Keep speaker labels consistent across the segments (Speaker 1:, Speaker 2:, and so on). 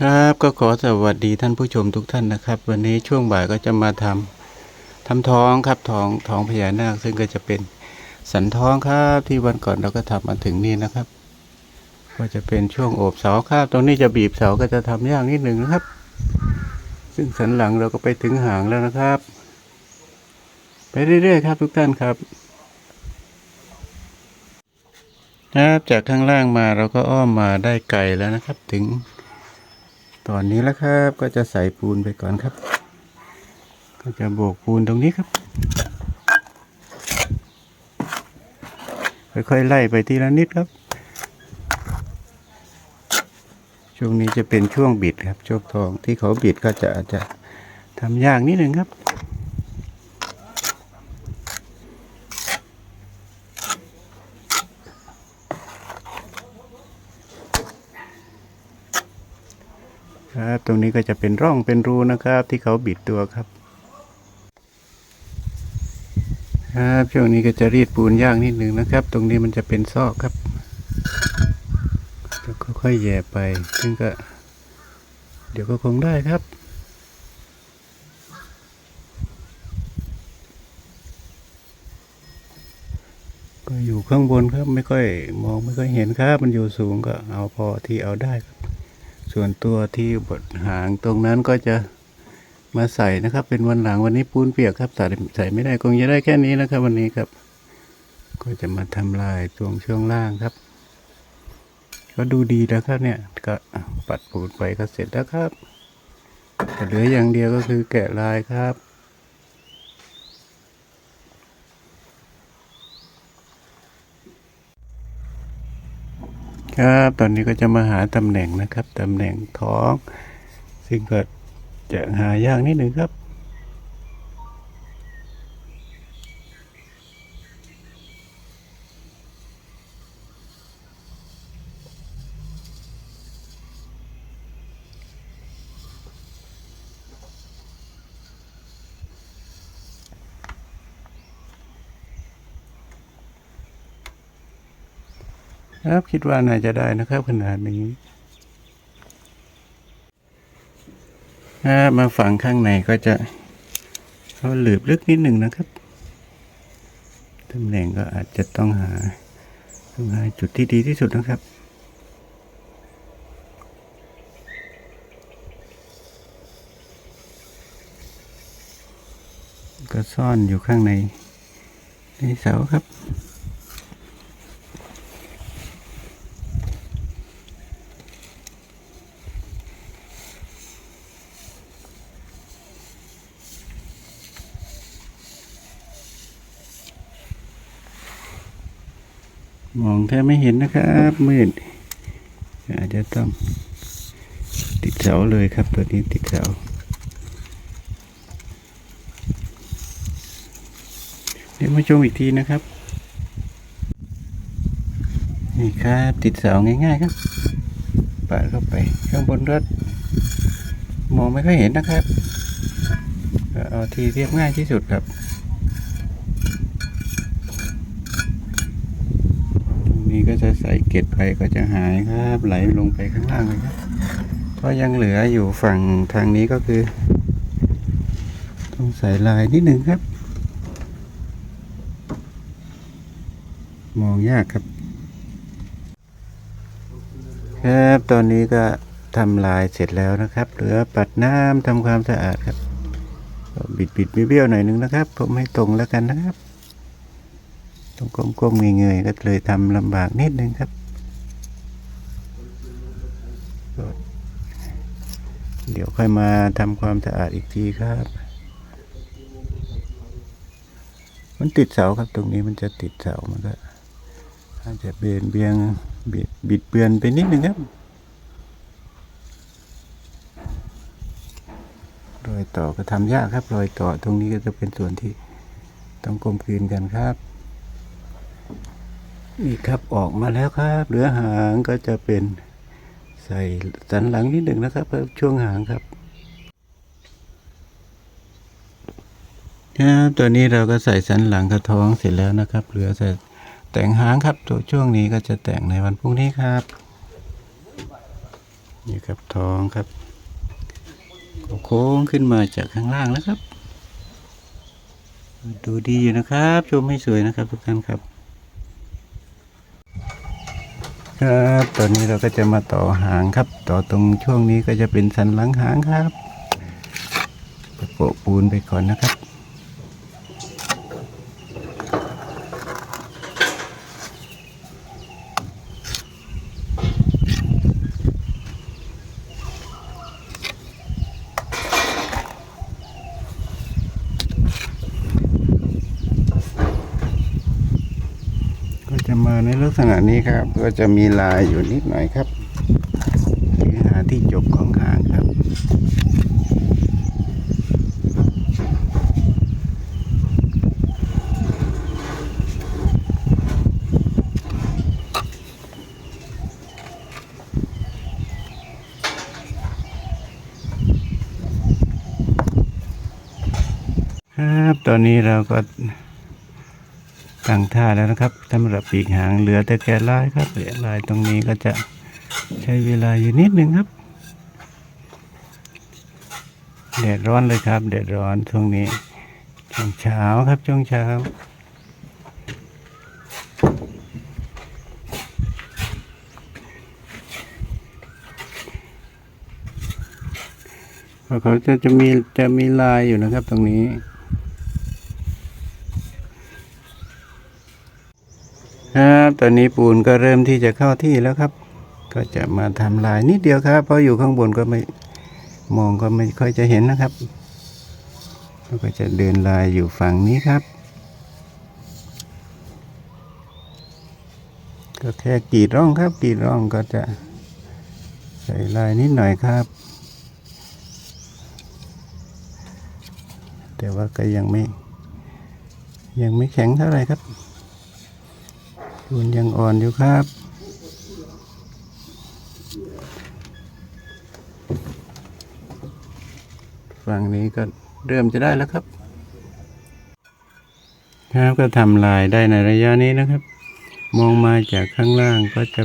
Speaker 1: ครับก็ขอสวัสดีท่านผู้ชมทุกท่านนะครับ วันนี้ช่วงบ่ายก็จะมาทำทำท้องครับท้องท้องพญานาคซึ่งก็จะเป็นสันท้องครับที่วันก่อนเราก็ทำมาถึงนี่นะครับ ก็จะเป็นช่วงโอบเสาครับตรงนี้จะบีบเสาก็จะทำยากนิดหนึ่งนะครับ ซึ่งสันหลังเราก็ไปถึงหางแล้วนะครับ ไปเรื่อยๆครับทุกท่านครับครับจากข้างล่างมาเราก็อ้อมมาได้ไกลแล้วนะครับ ถึง ตอนนี้แล้วครับ ก็จะใส่ปูนไปก่อนครับ ก็จะโบกปูนตรงนี้ครับ ค่อยๆไล่ไปทีละนิดครับ ช่วงนี้จะเป็นช่วงบิดครับโชคทองที่เขาบิดก็จะอาจจะทำยากนิดหนึ่งครับ ครับ ตรงนี้ก็จะเป็นร่องเป็นรูนะครับ ที่เขาบิดตัวครับครับช่วงนี้ก็จะรีดปูนย่ากนิดหนึ่งนะครับ ตรงนี้มันจะเป็นซอกครับจะค่อยๆแย่ไป ซึ่งก็ เดี๋ยวก็คงได้ครับก็อยู่ข้างบนครับไม่ค่อยมองไม่ค่อยเห็นครับ มันอยู่สูงก็เอาพอที่เอาได้ครับ ส่วนตัวที่บดหางตรงนั้นก็จะมาใส่นะครับ เป็นวันหลังวันนี้ปูนเปียกครับใส่ใส่ไม่ได้คงจะได้แค่นี้นะครับ วันนี้ครับ ก็จะมาทำลายตรงช่วงล่างครับ ก็ดูดีแล้วครับเนี่ย ก็ปัดปูนไปก็เสร็จแล้วครับแต่เหลืออย่างเดียวก็คือแกะลายครับ ครับตอนนี้ก็จะมาหาตำแหน่งนะครับตำแหน่งท้อง ซึ่งก็จะหายากนิดหนึ่งครับ ครับคิดว่าน่าจะได้นะครับ ขนาดนี้ครับมาฝังข้างในก็จะเขาหลืบลึกนิดหนึ่งนะครับตำแหน่งก็อาจจะต้องหาต้องหาจุดที่ดีที่สุดนะครับก็ซ่อนอยู่ข้างในในเสาครับ มองแทบไม่เห็นนะครับมืดอาจจะต้องติดเสาเลยครับ ตัวนี้ติดเสาเดี๋ยวมาชมอีกทีนะครับ นี่ครับติดเสาง่ายๆครับปาดเข้าไปข้างบนรถมองไม่ค่อยเห็นนะครับ เอาที่เรียบง่ายที่สุดครับ ตรง นี้ก็จะใส่เกล็ดไปก็จะหายครับ ไหลลงไปข้างล่างเลยครับก็ยังเหลืออยู่ฝั่งทางนี้ก็คือ ต้องใส่ลายนิดหนึ่งครับ มองยากครับ ครับตอนนี้ก็ทำลายเสร็จแล้วนะครับ เหลือปัดน้ำทำความสะอาดครับบิดบิดเบี้ยวหน่อยนึงนะครับ ผมให้ตรงแล้วกันนะครับ ต้องก้มๆเงยๆก็เลยทำลำบากนิดนึงครับ เดี๋ยวค่อยมาทำความสะอาดอีกทีครับ มันติดเสาครับตรงนี้มันจะติดเสามันก็อาจจะเบียนเบียงบิดบิดเบือนไปนิดนึงครับรอยต่อก็ทำยากครับรอยต่อตรงนี้ก็จะเป็นส่วนที่ต้องกลมกลืนกันครับ นี่ครับออกมาแล้วครับ เหลือหางก็จะเป็นใส่สันหลังนิดหนึ่งนะครับเพิ่มช่วงหางครับครับตัวนี้เราก็ใส่สันหลังกระท้องเสร็จแล้วนะครับ เหลือแต่แต่งหางครับตัวช่วงนี้ก็จะแต่งในวันพรุ่งนี้ครับนี่ครับท้องครับโค้งขึ้นมาจากข้างล่างแล้วครับ ดูดีอยู่นะครับ ชมให้สวยนะครับทุกท่านครับ ครับตอนนี้เราก็จะมาต่อหางครับ ต่อตรงช่วงนี้ก็จะเป็นสันหลังหางครับโปะปูนไปก่อนนะครับ ในลักษณะนี้ครับ ก็จะมีลายอยู่นิดหน่อยครับคือหาที่จบของหางครับครับ ตอนนี้เราก็ ตั้งท่าแล้วนะครับสำหรับปีกหางเหลือแต่แกะลายครับเหลือลายตรงนี้ก็จะใช้เวลาอยู่นิดหนึ่งครับแดดร้อนเลยครับแดดร้อนช่วงนี้ช่วงเช้าครับช่วงเช้าเขาจะจะมีจะมีลายอยู่นะครับตรงนี้ ครับ ตอนนี้ปูนก็เริ่มที่จะเข้าที่แล้วครับ ก็จะมาทำลายนิดเดียวครับ เพราะอยู่ข้างบนก็ไม่มองก็ไม่ค่อยจะเห็นนะครับแล้วก็จะเดินลายอยู่ฝั่งนี้ครับ ก็แค่กรีดร่องครับกรีดร่องก็จะใส่ลายนิดหน่อยครับ แต่ว่าก็ยังไม่ยังไม่แข็งเท่าไหร่ครับ ปูนยังอ่อนอยู่ครับฝั่งนี้ก็เริ่มจะได้แล้วครับ ครับก็ทำลายได้ในระยะนี้นะครับ มองมาจากข้างล่างก็จะ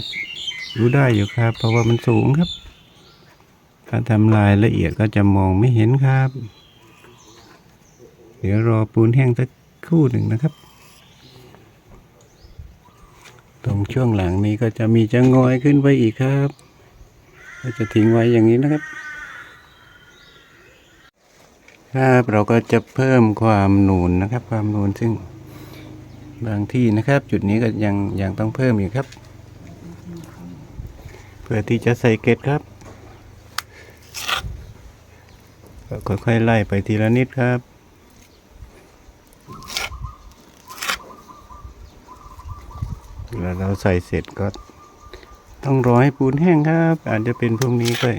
Speaker 1: รู้ได้อยู่ครับ เพราะว่ามันสูงครับ ถ้าทำลายละเอียดก็จะมองไม่เห็นครับ เดี๋ยวรอปูนแห้งสักครู่หนึ่งนะครับ ต รงช่วงหลังนี้ก็จะมีจะงอยขึ้นไปอีกครับ ก็จะทิ้งไว้อย่างนี้นะครับ ครับเราก็จะเพิ่มความหนูนนะครับ ความหนูนซึ่งบางที่นะครับ จุดนี้ก็ยังยังต้องเพิ่มอยู่ครับ เพื่อที่จะใส่เกล็ดครับก็ค่อยๆไล่ไปทีละนิดครับ แล้วเราใส่เสร็จก็ต้องรอให้ปูนแห้งครับ อาจจะเป็นพรุ่งนี้ก็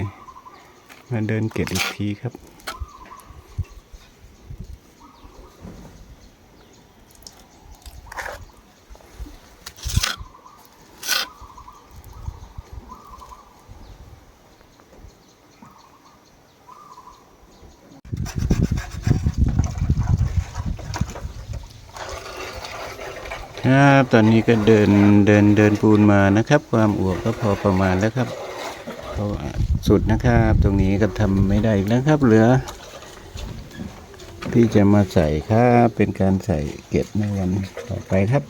Speaker 1: มาเดินเก็บอีกทีครับ ครับตอนนี้ก็เดินเดินเดินปูนมานะครับ ความอวบก็พอประมาณแล้วครับเพราสุดนะครับ ตรงนี้ก็ทำไม่ได้อีกแล้วครับ เหลือ ที่จะมาใส่ครับเป็นการใส่เก็ดในวันต่อไปครับ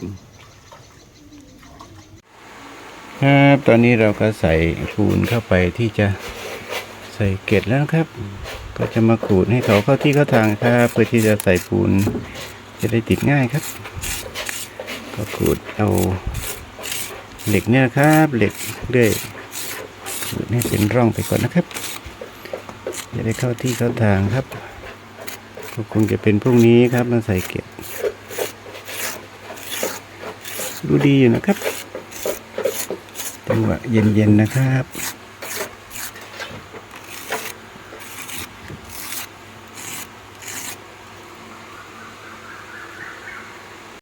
Speaker 1: ครับตอนนี้เราก็ใส่ปูนเข้าไปที่จะใส่เก็ดแล้วครับ ก็จะมาขูดให้เขาเข้าที่เข้าทางครับเพื่อที่จะใส่ปูนจะได้ติดง่ายครับ ก็ขูดเอาเหล็กเนี่ยครับเหล็กเลื่อยขูดให้เป็นร่องไปก่อนนะครับจะได้เข้าที่เข้าทางครับก็คงจะเป็นพรุ่งนี้ครับมาใส่เก็บดูดีอยู่นะครับจังหวะเย็นๆนะครับ